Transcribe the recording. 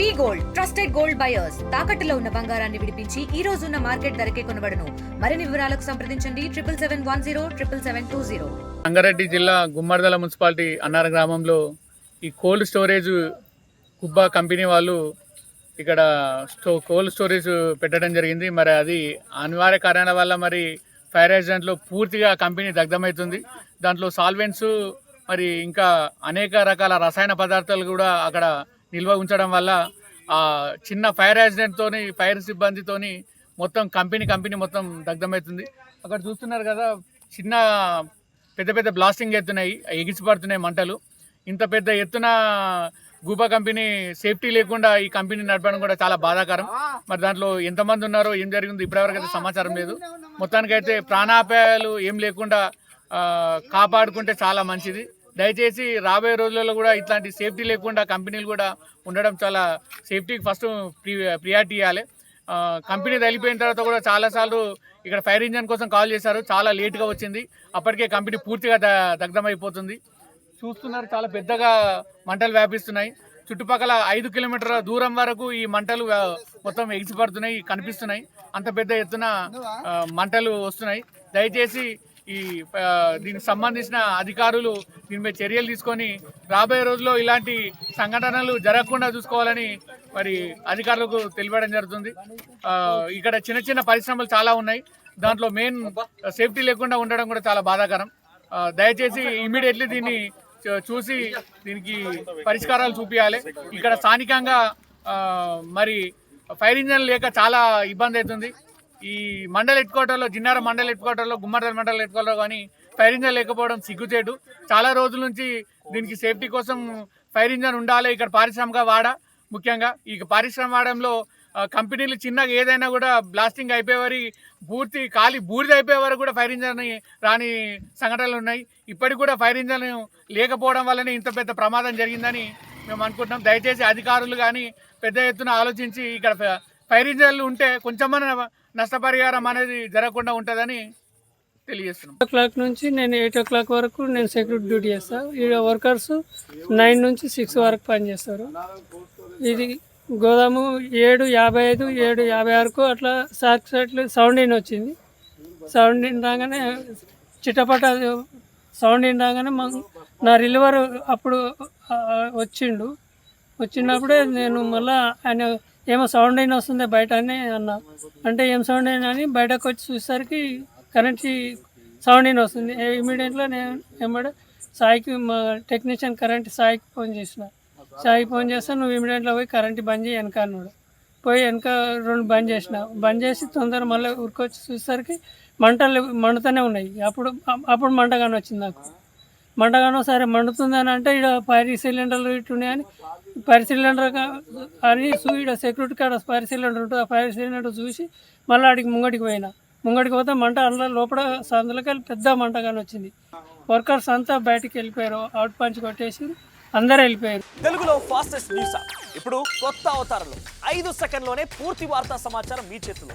We gold trusted gold buyers. తాకట్టులో ఉన్న బంగారాన్ని విడిపించి ఈ రోజు ఉన్న మార్కెట్ ధరకే కొనబడను. మరిన్ని వివరాలకు సంప్రదించండి. Triple seven one zero triple seven two zero. Rangareddy జిల్లా గుమ్మర్దల మున్సిపాలిటీ అన్నార గ్రామంలో ఈ కోల్డ్ స్టోరేజ్ కుబ్బా కంపెనీ వాళ్ళు ఇక్కడ స్టో కోల్డ్ స్టోరేజ్ పెట్టడం జరిగింది. మరి అది అనివార్య కారణాల వల్ల మరి ఫైర్ యాక్సిడెంట్లో పూర్తిగా కంపెనీ దగ్ధమవుతుంది. దాంట్లో సాల్వెంట్స్ మరి ఇంకా అనేక రకాల రసాయన పదార్థాలు కూడా అక్కడ నిల్వ ఉంచడం వల్ల చిన్న ఫైర్ యాక్సిడెంట్తోని ఫైర్ సిబ్బందితోని మొత్తం కంపెనీ కంపెనీ మొత్తం దగ్ధమవుతుంది. అక్కడ చూస్తున్నారు కదా చిన్న పెద్ద పెద్ద బ్లాస్టింగ్ ఎత్తున్నాయి ఎగిసిపడుతున్నాయి మంటలు. ఇంత పెద్ద ఎత్తున గూబా కంపెనీ సేఫ్టీ లేకుండా ఈ కంపెనీ నడపడం కూడా చాలా బాధాకరం. మరి దాంట్లో ఎంతమంది ఉన్నారో ఏం జరిగిందో ఇప్పటివరకు అయితే సమాచారం లేదు. మొత్తానికైతే ప్రాణాపాయాలు ఏం లేకుండా కాపాడుకుంటే చాలా మంచిది. దయచేసి రాబోయే రోజులలో కూడా ఇట్లాంటి సేఫ్టీ లేకుండా కంపెనీలు కూడా ఉండడం చాలా సేఫ్టీకి ఫస్ట్ ప్రి ప్రియారిటీ ఇవ్వాలి. కంపెనీ తగిలిపోయిన తర్వాత కూడా చాలాసార్లు ఇక్కడ ఫైర్ ఇంజన్ కోసం కాల్ చేశారు. చాలా లేట్గా వచ్చింది. అప్పటికే కంపెనీ పూర్తిగా ద దగ్ధమైపోతుంది. చూస్తున్నారు చాలా పెద్దగా మంటలు వ్యాపిస్తున్నాయి. చుట్టుపక్కల ఐదు కిలోమీటర్ల దూరం వరకు ఈ మంటలు మొత్తం ఎగిసిపడుతున్నాయి కనిపిస్తున్నాయి. అంత పెద్ద ఎత్తున మంటలు వస్తున్నాయి. దయచేసి ఈ దీనికి సంబంధించిన అధికారులు దీనిపై చర్యలు తీసుకొని రాబోయే రోజుల్లో ఇలాంటి సంఘటనలు జరగకుండా చూసుకోవాలని మరి అధికారులకు తెలియడం జరుగుతుంది. ఇక్కడ చిన్న చిన్న పరిశ్రమలు చాలా ఉన్నాయి. దాంట్లో మెయిన్ సేఫ్టీ లేకుండా ఉండడం కూడా చాలా బాధాకరం. దయచేసి ఇమీడియట్లీ దీన్ని చూసి దీనికి పరిష్కారాలు చూపించాలి ఇక్కడ స్థానికంగా మరి ఫైర్ ఇంజన్ లేక చాలా ఇబ్బంది అవుతుంది. ఈ మండల హెడ్ క్వార్టర్లో జిన్నార మండల హెడ్ క్వార్టర్లో మండల హెడ్ క్వార్టర్లో కానీ ఫైర్ ఇంజన్ లేకపోవడం సిగ్గుచేటు. చాలా రోజుల నుంచి దీనికి సేఫ్టీ కోసం ఫైర్ ఇంజన్ ఉండాలి. ఇక్కడ పారిశ్రామిక వాడ ముఖ్యంగా. ఈ పారిశ్రామిక వాడంలో కంపెనీలు చిన్నగా ఏదైనా కూడా బ్లాస్టింగ్ అయిపోయేవారి పూర్తి ఖాళీ బూడిద అయిపోయే వరకు కూడా ఫైర్ ఇంజన్ రాని సంఘటనలు ఉన్నాయి. ఇప్పటికి కూడా ఫైర్ ఇంజన్ లేకపోవడం వల్లనే ఇంత పెద్ద ప్రమాదం జరిగిందని మేము అనుకుంటున్నాం. దయచేసి అధికారులు కానీ పెద్ద ఎత్తున ఆలోచించి ఇక్కడ ఫ- ఫైర్ ఇంజన్లు ఉంటే కొంచెమన్నా నష్టపరిహారం అనేది జరగకుండా ఉంటుందని తెలియజేస్తున్నాం. ఓ క్లాక్ నుంచి నేను ఎయిట్ ఓ క్లాక్ వరకు నేను సెక్యూరిటీ డ్యూటీ చేస్తాను ఈ వర్కర్స్ నైన్ నుంచి సిక్స్ వరకు పనిచేస్తారు ఇది గోదాము ఏడు యాభై ఐదు ఏడు యాభై ఆరుకు అట్లా సాక్ సౌండ్ ఇన్ వచ్చింది. సౌండ్ ఇన్ రాగానే చిటపట సౌండ్ ఇన్ రాగానే నా రిలివర్ అప్పుడు వచ్చిండు. వచ్చినప్పుడే నేను మళ్ళీ ఆయన ఏమో సౌండ్ అయినా వస్తుంది బయట అని అన్నా. అంటే ఏం సౌండ్ అయినా అని బయటకు వచ్చి చూసేసరికి కరెంట్ సౌండ్ అయిన వస్తుంది. ఇమీడియట్గా నేను ఏమంటే సాయికి మా టెక్నీషియన్ కరెంట్ సాయికి ఫోన్ చేసిన. సాయికి ఫోన్ చేస్తే నువ్వు ఇమీడియట్గా పోయి కరెంట్ బంద్ చేయి వెనక అన్నాడు. పోయి వెనక రెండు బంద్ చేసిన. బంద్ చేసి తొందర మళ్ళీ ఉరికొచ్చి చూసేసరికి మంటలు మండుతూనే ఉన్నాయి. అప్పుడు అప్పుడు మంట కానీ వచ్చింది నాకు. మండగానో సరే మండుతుందని అంటే ఇక్కడ పైరి సిలిండర్లు ఇట్టున్నాయని ఫైర్ సిలిండర్ అని చూ ఇక్కడ సెక్యూరిటీ కాడ ఫైర్ సిలిండర్ ఉంటుంది? ఆ ఫైర్ సిలిండర్ చూసి మళ్ళీ ఆడికి ముంగడికి పోయినా. ముంగడికి పోతే మంట అందులో లోపల అందులోకి వెళ్ళి పెద్ద మంటగానే వచ్చింది. వర్కర్స్ అంతా బయటికి వెళ్ళిపోయారు అవుట్ పంచ్ కొట్టేసి అందరూ వెళ్ళిపోయారు. తెలుగులో ఫాస్టెస్ట్ న్యూస్ ఇప్పుడు కొత్త అవతారంలో ఐదు సెకండ్లోనే పూర్తి వార్తా సమాచారం మీ చేతిలో.